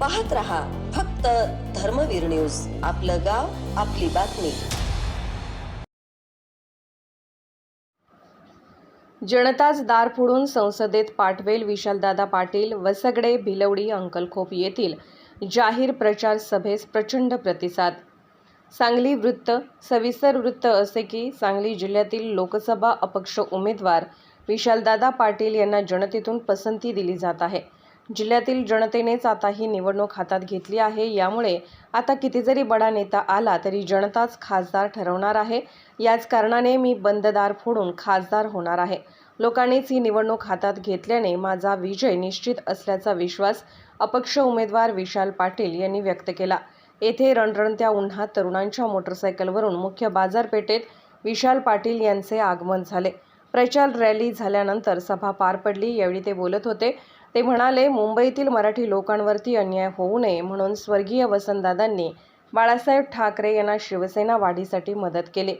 पाहत रहा फक्त धर्मवीर न्यूज. आपलं गाव आपली बातमी. जनताच दार फोडून संसदेत पाठवेल विशालदादा पाटील वसगडे भिलवडी अंकलखोप येथील. जाहीर प्रचार सभेस प्रचंड प्रतिसाद. सांगली वृत्त सविस्तर वृत्त असे की सांगली जिल्ह्यातील लोकसभा अपक्ष उमेदवार विशालदादा पाटील यांना जनतेतून पसंती दिली जात आहे. जिल्ह्यातील जनतेनेच आता ही निवडणूक हातात घेतली आहे. यामुळे आता किती जरी बडा नेता आला तरी जनताच खासदार ठरवणार आहे. याच कारणाने मी बंददार फोडून खासदार होणार आहे. लोकांनीच ही निवडणूक हातात घेतल्याने माझा विजय निश्चित असल्याचा विश्वास अपक्ष उमेदवार विशाल पाटील यांनी व्यक्त केला. येथे रणरणत्या उन्हात तरुणांच्या मोटरसायकलवरून मुख्य बाजारपेठेत विशाल पाटील यांचे आगमन झाले. प्रचार रॅली झाल्यानंतर सभा पार पडली. यावेळी ते बोलत होते ते म्हणाले मुंबईतील मराठी लोकांवरती अन्याय होऊ नये म्हणून स्वर्गीय वसंतदादांनी बाळासाहेब ठाकरे यांना शिवसेना वाढीसाठी मदत केली.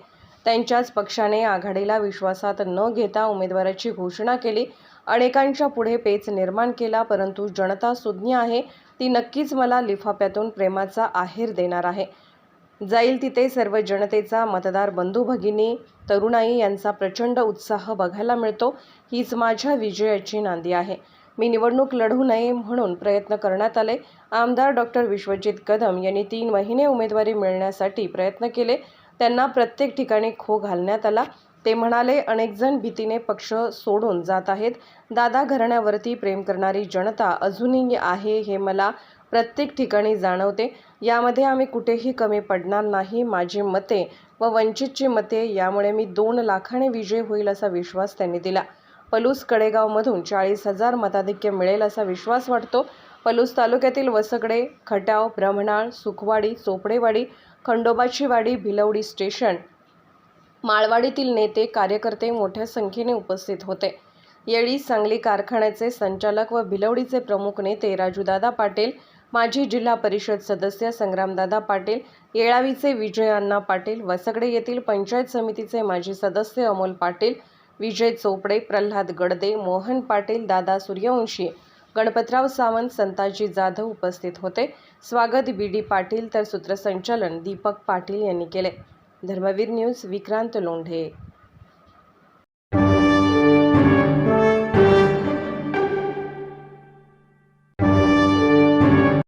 त्यांच्याच पक्षाने आघाडीला विश्वासात न घेता उमेदवाराची घोषणा केली. अनेकांच्या पुढे पेच निर्माण केला परंतु जनता सुज्ञ आहे. ती नक्कीच मला लिफाफ्यातून प्रेमाचा आहेर देणार आहे. जाईल तिथे सर्व जनतेचा मतदार बंधू भगिनी तरुणाई यांचा प्रचंड उत्साह बघायला मिळतो. हीच माझ्या विजयाची नांदी आहे. मी निवडणूक लढू नये म्हणून प्रयत्न करण्यात आले. आमदार डॉक्टर विश्वजित कदम यांनी तीन महिने उमेदवारी मिळण्यासाठी प्रयत्न केले. त्यांना प्रत्येक ठिकाणी खो घालण्यात आला. ते म्हणाले अनेकजण भीतीने पक्ष सोडून जात आहेत. दादा घराण्यावरती प्रेम करणारी जनता अजूनही आहे हे मला प्रत्येक ठिकाणी जाणवते. यामध्ये आम्ही कुठेही कमी पडणार नाही. माझी मते व वंचितची मते यामुळे मी दोन लाखाने विजय होईल असा विश्वास त्यांनी दिला. पलूस कडेगावमधून चाळीस हजार मताधिक्य मिळेल असा विश्वास वाटतो. पलूस तालुक्यातील वसकडे खटाव ब्रह्मणाळ सुखवाडी चोपडेवाडी खंडोबाची वाडी भिलवडी स्टेशन माळवाडीतील नेते कार्यकर्ते मोठ्या संख्येने उपस्थित होते. येळी सांगली कारखान्याचे संचालक व भिलवडीचे प्रमुख नेते राजूदादा पाटील माजी जिल्हा परिषद सदस्य संग्रामदादा पाटील येळावीचे विजय अण्णा पाटील वसगडे येथील पंचायत समितीचे माजी सदस्य अमोल पाटील विजय चोपडे प्रल्हाद गडदे मोहन पाटील दादा सूर्यवंशी गणपतराव सावंत संताजी जाधव उपस्थित होते. स्वागत बी डी पाटील तर सूत्रसंचालन दीपक पाटील यांनी केले. धर्मवीर न्यूज विक्रांत लोंढे.